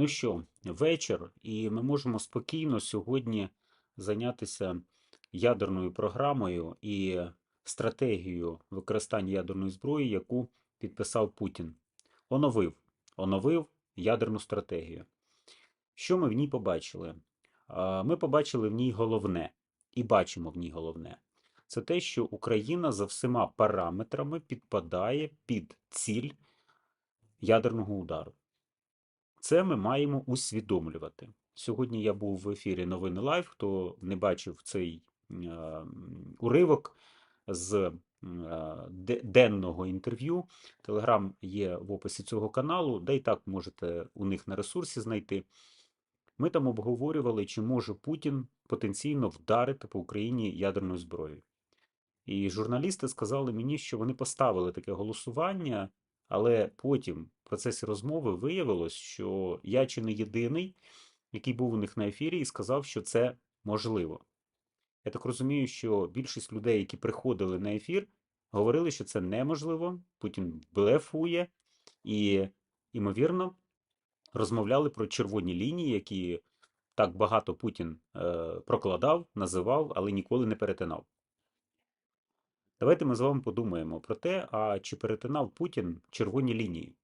Ну що, вечір, і ми можемо спокійно сьогодні зайнятися ядерною програмою і стратегією використання ядерної зброї, яку підписав Путін. Оновив, оновив ядерну стратегію. Що ми в ній побачили? Ми побачили в ній головне, і бачимо в ній головне. Це те, що Україна за всіма параметрами підпадає під ціль ядерного удару. Це ми маємо усвідомлювати. Сьогодні я був в ефірі Новини Лайв. Хто не бачив цей е, уривок з е, денного інтерв'ю, телеграм є в описі цього каналу, де і так можете у них на ресурсі знайти. Ми там обговорювали, чи може Путін потенційно вдарити по Україні ядерною зброєю. І журналісти сказали мені, що вони поставили таке голосування, але потім в процесі розмови виявилось, що я чи не єдиний, який був у них на ефірі, і сказав, що це можливо. Я так розумію, що більшість людей, які приходили на ефір, говорили, що це неможливо, Путін блефує, і, ймовірно, розмовляли про червоні лінії, які так багато Путін е, прокладав, називав, але ніколи не перетинав. Давайте ми з вами подумаємо про те, а чи перетинав Путін червоні лінії.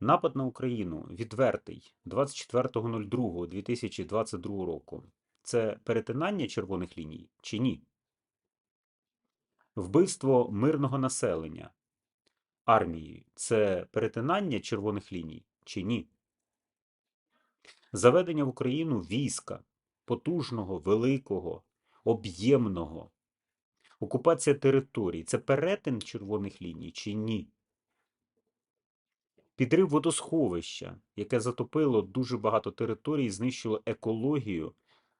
Напад на Україну відвертий 24.02.2022 року. Це перетинання червоних ліній чи ні? Вбивство мирного населення армії це перетинання червоних ліній чи ні? Заведення в Україну війська потужного, великого, об'ємного. Окупація територій це перетин червоних ліній чи ні? Підрив водосховища, яке затопило дуже багато територій, знищило екологію.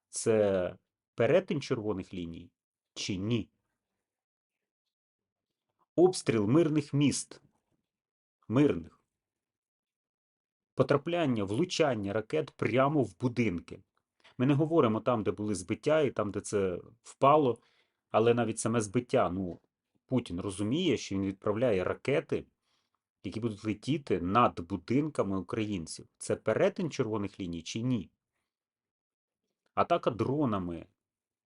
Це перетин червоних ліній чи ні? Обстріл мирних міст. Мирних. Потрапляння, влучання ракет прямо в будинки. Ми не говоримо там, де були збиття, і там, де це впало, але навіть саме збиття. Ну, Путін розуміє, що він відправляє ракети, які будуть летіти над будинками українців. Це перетин червоних ліній чи ні? Атака дронами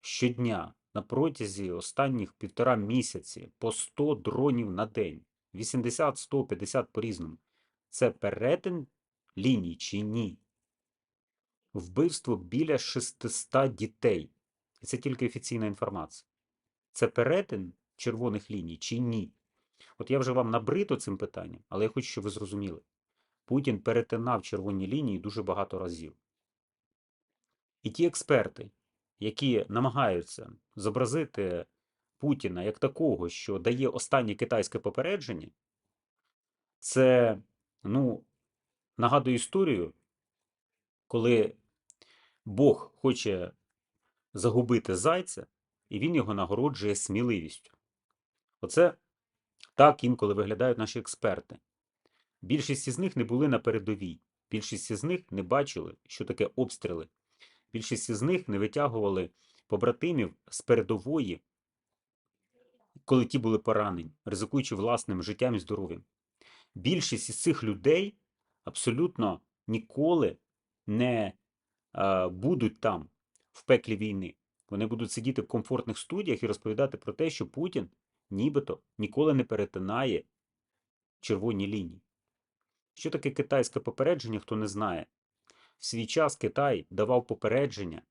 щодня на протязі останніх півтора місяці по 100 дронів на день. 80, 100, 50 по-різному. Це перетин ліній чи ні? Вбивство біля 600 дітей. І це тільки офіційна інформація. Це перетин червоних ліній чи ні? От я вже вам набрито цим питанням, але я хочу, щоб ви зрозуміли. Путін перетинав червоні лінії дуже багато разів. І ті експерти, які намагаються зобразити Путіна як такого, що дає останнє китайське попередження, це, ну, нагадую історію, коли Бог хоче загубити зайця, і він його нагороджує сміливістю. Оце так інколи виглядають наші експерти. Більшість із них не були на передовій, більшість із них не бачили, що таке обстріли. Більшість із них не витягували побратимів з передової, коли ті були поранені, ризикуючи власним життям і здоров'ям. Більшість із цих людей абсолютно ніколи не будуть там, в пеклі війни. Вони будуть сидіти в комфортних студіях і розповідати про те, що Путін нібито ніколи не перетинає червоні лінії. Що таке китайське попередження, хто не знає. В свій час Китай давав попередження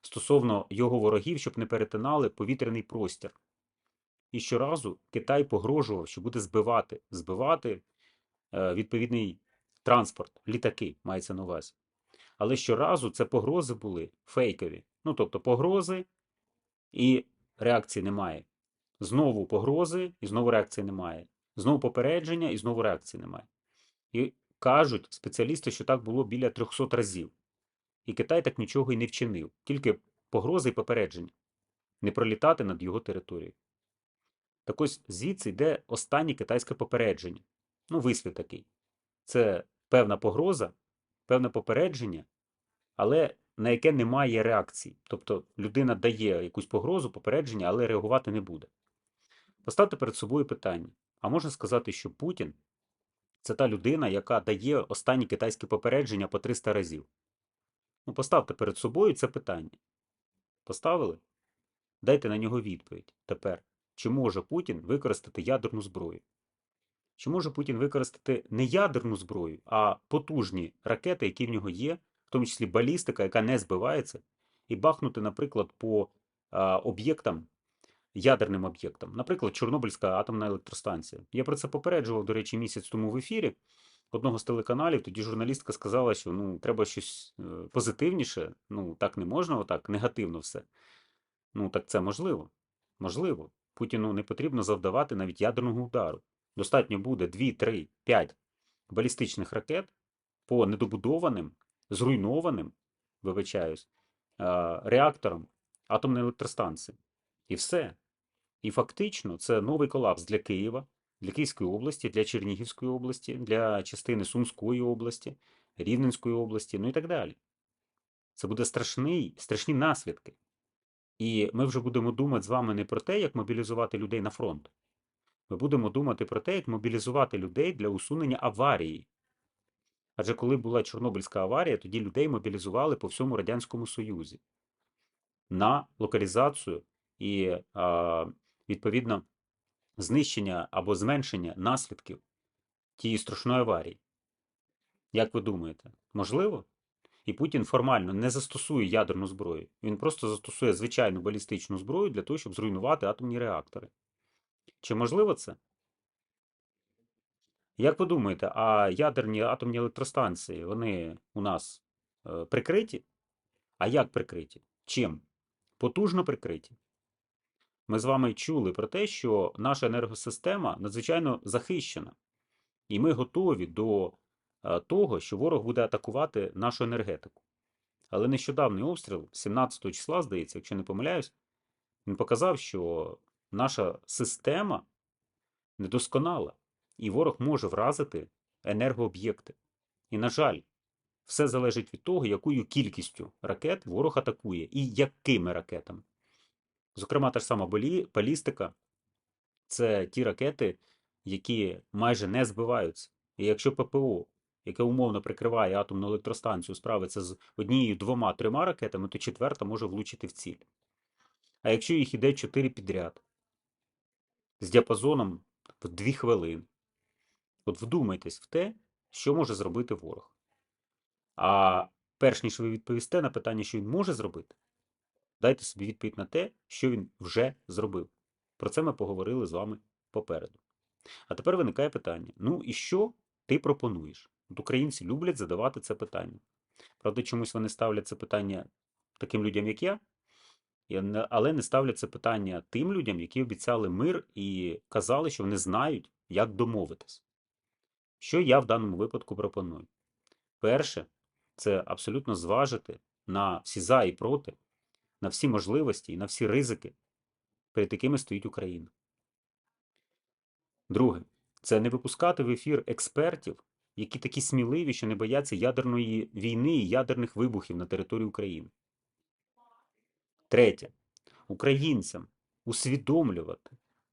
стосовно його ворогів, щоб не перетинали повітряний простір. І щоразу Китай погрожував, що буде збивати, збивати е, відповідний транспорт, літаки мається на увазі. Але щоразу це погрози були фейкові. Ну, тобто погрози і реакції немає. Знову погрози і знову реакції немає. Знову попередження і знову реакції немає. І кажуть спеціалісти, що так було біля 300 разів. І Китай так нічого і не вчинив, тільки погрози і попередження не пролітати над його територією. Так ось звідси йде останнє китайське попередження. Ну, вислів такий. Це певна погроза, певне попередження, але на яке немає реакції. Тобто людина дає якусь погрозу, попередження, але реагувати не буде. Поставте перед собою питання: а можна сказати, що Путін Це та людина, яка дає останні китайські попередження по 300 разів. Ну, поставте перед собою це питання. Поставили? Дайте на нього відповідь тепер. Чи може Путін використати ядерну зброю? Чи може Путін використати не ядерну зброю, а потужні ракети, які в нього є, в тому числі балістика, яка не збивається, і бахнути, наприклад, по об'єктам, ядерним об'єктам, наприклад, Чорнобильська атомна електростанція. Я про це попереджував, до речі, місяць тому в ефірі одного з телеканалів. Тоді журналістка сказала, що ну, треба щось е, позитивніше, ну так не можна, отак, негативно все. Ну, так це можливо. Можливо. Путіну не потрібно завдавати навіть ядерного удару. Достатньо буде 2, 3, 5 балістичних ракет по недобудованим, зруйнованим, вибачаюсь, а, реакторам атомної електростанції. І все. І фактично це новий колапс для Києва, для Київської області, для Чернігівської області, для частини Сумської області, Рівненської області, ну і так далі. Це буде страшний, страшні наслідки. І ми вже будемо думати з вами не про те, як мобілізувати людей на фронт. Ми будемо думати про те, як мобілізувати людей для усунення аварії. Адже коли була Чорнобильська аварія, тоді людей мобілізували по всьому Радянському Союзі на локалізацію і, відповідно, знищення або зменшення наслідків тієї страшної аварії. Як ви думаєте, можливо? І Путін формально не застосує ядерну зброю. Він просто застосує звичайну балістичну зброю для того, щоб зруйнувати атомні реактори. Чи можливо це? Як ви думаєте, а ядерні атомні електростанції, вони у нас е, прикриті? А як прикриті? Чим? Потужно прикриті. Ми з вами чули про те, що наша енергосистема надзвичайно захищена, і ми готові до е, того, що ворог буде атакувати нашу енергетику. Але нещодавний обстріл, 17 числа, здається, якщо не помиляюсь, він показав, що наша система недосконала, і ворог може вразити енергооб'єкти. І, на жаль, все залежить від того, якою кількістю ракет ворог атакує і якими ракетами. Зокрема, та ж сама балі- балістика це ті ракети, які майже не збиваються. І якщо ППО, яке умовно прикриває атомну електростанцію, справиться з однією, двома, трьома ракетами, то четверта може влучити в ціль. А якщо їх іде чотири підряд з діапазоном в дві хвилини, от вдумайтесь в те, що може зробити ворог. А перш ніж ви відповісте на питання, що він може зробити, дайте собі відповідь на те, що він вже зробив. Про це ми поговорили з вами попереду. А тепер виникає питання: ну і що ти пропонуєш? От українці люблять задавати це питання. Правда, чомусь вони ставлять це питання таким людям, як я, але не ставлять це питання тим людям, які обіцяли мир і казали, що вони знають, як домовитись. Що я в даному випадку пропоную? Перше, це абсолютно зважити на всі за і проти, на всі можливості і на всі ризики, перед якими стоїть Україна. Друге, це не випускати в ефір експертів, які такі сміливі, що не бояться ядерної війни і ядерних вибухів на території України. Третє, українцям усвідомлювати,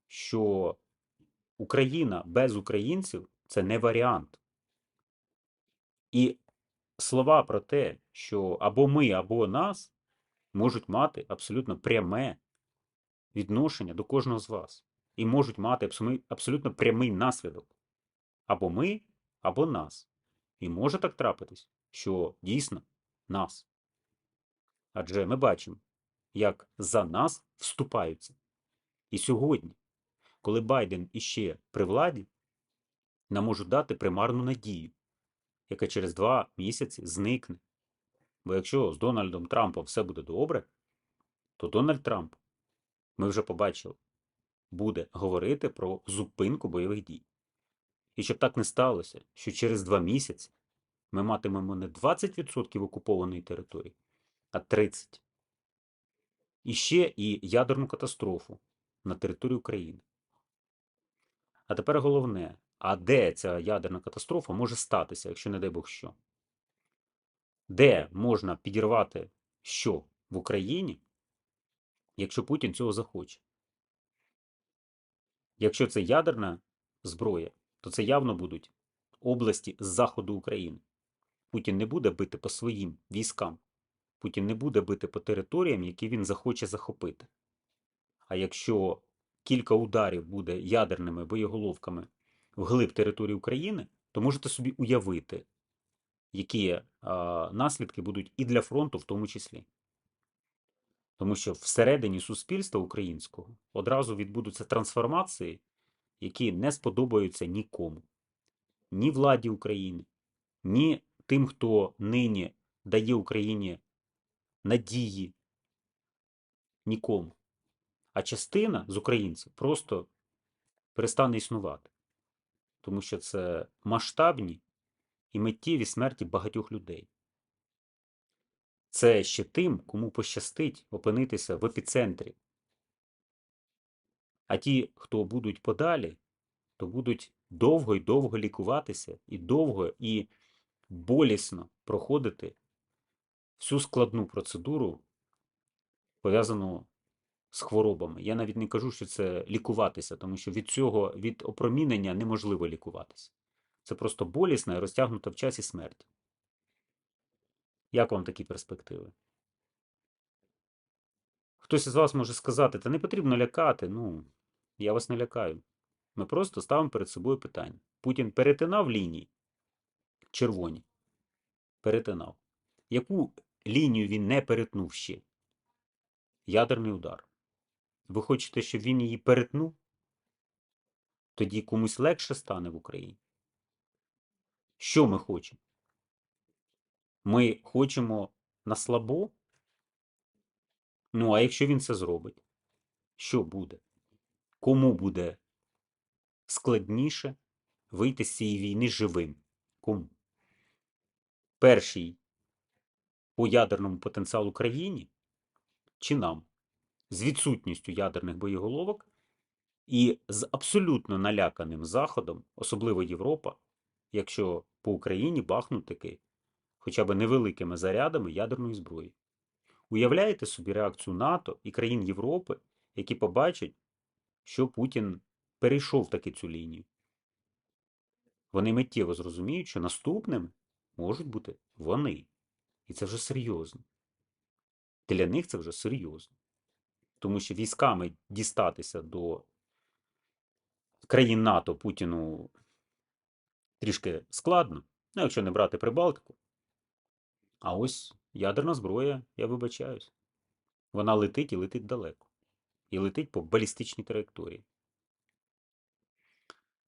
що Україна без українців це не варіант. І слова про те, що або ми, або нас можуть мати абсолютно пряме відношення до кожного з вас. І можуть мати абсолютно прямий наслідок. Або ми, або нас. І може так трапитись, що дійсно нас. Адже ми бачимо, як за нас вступаються. І сьогодні, коли Байден іще при владі, нам можуть дати примарну надію, яка через два місяці зникне. Бо якщо з Дональдом Трампом все буде добре, то Дональд Трамп, ми вже побачили, буде говорити про зупинку бойових дій. І щоб так не сталося, що через два місяці ми матимемо не 20% окупованої території, а 30%. І ще і ядерну катастрофу на території України. А тепер головне, а де ця ядерна катастрофа може статися, якщо не дай Бог що? Де можна підірвати що в Україні, якщо Путін цього захоче? Якщо це ядерна зброя, то це явно будуть області з заходу України. Путін не буде бити по своїм військам. Путін не буде бити по територіям, які він захоче захопити. А якщо кілька ударів буде ядерними боєголовками вглиб території України, то можете собі уявити, які а, наслідки будуть і для фронту, в тому числі. Тому що всередині суспільства українського одразу відбудуться трансформації, які не сподобаються нікому, ні владі України, ні тим, хто нині дає Україні надії, нікому. А частина з українців просто перестане існувати, тому що це масштабні і миттєві смерті багатьох людей. Це ще тим, кому пощастить опинитися в епіцентрі. А ті, хто будуть подалі, то будуть довго і довго лікуватися, і довго і болісно проходити всю складну процедуру, пов'язану з хворобами. Я навіть не кажу, що це лікуватися, тому що від цього, від опромінення неможливо лікуватися. Це просто болісна і розтягнута в часі смерть. Як вам такі перспективи? Хтось із вас може сказати, та не потрібно лякати. Ну, я вас не лякаю. Ми просто ставимо перед собою питання. Путін перетинав лінії червоні. Перетинав. Яку лінію він не перетнув ще? Ядерний удар. Ви хочете, щоб він її перетнув? Тоді комусь легше стане в Україні. Що ми хочемо? Ми хочемо на слабо? Ну, а якщо він це зробить, що буде? Кому буде складніше вийти з цієї війни живим? Кому? Перший по ядерному потенціалу країні чи нам? З відсутністю ядерних боєголовок і з абсолютно наляканим Заходом, особливо Європа, якщо по Україні бахнуть таки хоча б невеликими зарядами ядерної зброї. Уявляєте собі реакцію НАТО і країн Європи, які побачать, що Путін перейшов таки цю лінію. Вони миттєво зрозуміють, що наступними можуть бути вони. І це вже серйозно. Для них це вже серйозно. Тому що військами дістатися до країн НАТО Путіну трішки складно, ну, якщо не брати Прибалтику. А ось ядерна зброя, я вибачаюсь. Вона летить і летить далеко. І летить по балістичній траєкторії.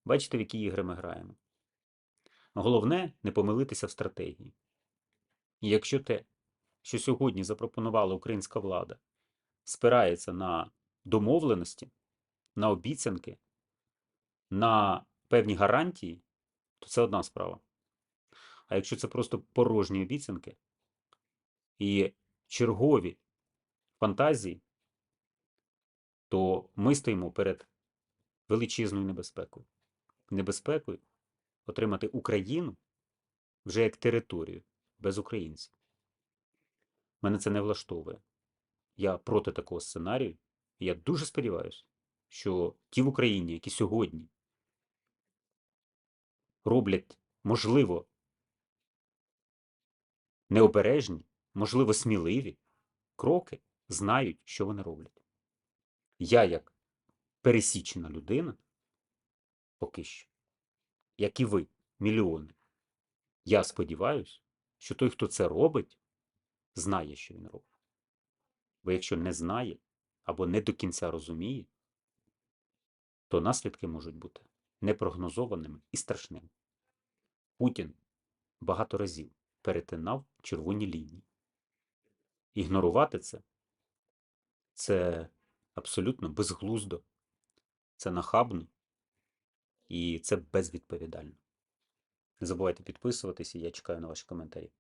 Бачите, в які ігри ми граємо. Головне не помилитися в стратегії. І якщо те, що сьогодні запропонувала українська влада, спирається на домовленості, на обіцянки, на певні гарантії, то це одна справа. А якщо це просто порожні обіцянки і чергові фантазії, то ми стоїмо перед величезною небезпекою. Небезпекою отримати Україну вже як територію без українців. Мене це не влаштовує. Я проти такого сценарію. Я дуже сподіваюся, що ті в Україні, які сьогодні роблять, можливо, необережні, можливо, сміливі кроки, знають, що вони роблять. Я, як пересічена людина, поки що, як і ви, мільйони, я сподіваюся, що той, хто це робить, знає, що він робить. Бо якщо не знає або не до кінця розуміє, то наслідки можуть бути непрогнозованими і страшними. Путін багато разів перетинав червоні лінії. Ігнорувати це це абсолютно безглуздо, це нахабно і це безвідповідально. Не забувайте підписуватися, я чекаю на ваші коментарі.